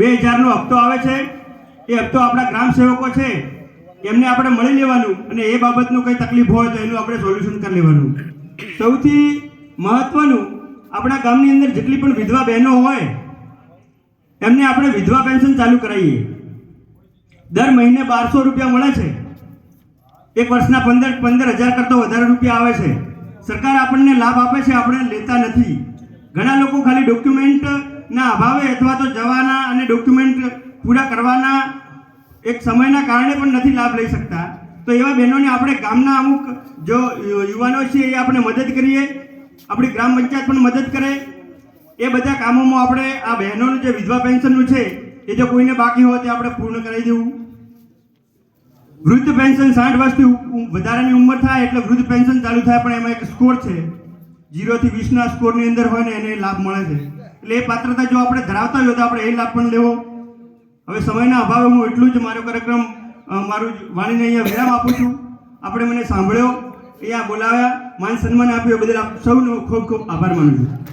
બે હજારનો હપ્તો આવે છે. એ હપ્તો આપણા ગ્રામ સેવકો છે. એમને આપણે મળી લેવાનું અને એ બાબતનું કંઈ તકલીફ હોય તો એનું આપણે સોલ્યુશન કરી લેવાનું. સૌથી મહત્વનું, આપણા ગામની અંદર જેટલી પણ વિધવા બહેનો હોય, એમને આપણે વિધવા પેન્શન ચાલુ કરાવીએ. દર મહિને બારસો રૂપિયા મળે છે. એક વર્ષના પંદર પંદર હજાર કરતાં વધારે રૂપિયા આવે છે. સરકાર આપણને લાભ આપે છે, આપણે લેતા નથી. ઘણા લોકો ખાલી ડોક્યુમેન્ટના અભાવે અથવા તો જવાના અને ડોક્યુમેન્ટ પૂરા કરવાના એક સમયના કારણે પણ નથી લાભ લઈ શકતા. તો એવા બહેનોને આપણે ગામના અમુક જો યુવાનો છે એ આપણે મદદ કરીએ, આપણી ગ્રામ પંચાયત પણ મદદ કરે. એ બધા કામોમાં આપણે આ બહેનોનું જે વિધવા પેન્શનનું છે, એ જો કોઈને બાકી હોય તે આપણે પૂર્ણ કરાવી દેવું. વૃદ્ધ પેન્શન સાઠ વર્ષથી વધારાની ઉંમર થાય એટલે વૃદ્ધ પેન્શન ચાલુ થાય પણ એમાં એક સ્કોર છે. જીરોથી વીસના સ્કોરની અંદર હોય ને એને લાભ મળે છે. એટલે એ પાત્રતા જો આપણે ધરાવતા હોય તો આપણે એ લાભ પણ લેવો. હવે સમયના અભાવે હું એટલું જ મારો કાર્યક્રમ મારું વાણીને અહીંયા વિરામ આપું છું. આપણે મને સાંભળ્યો, અહીંયા બોલાવ્યા, માન સન્માન આપ્યું, એ બદલ આપ સૌનો ખૂબ ખૂબ આભાર માનું છું.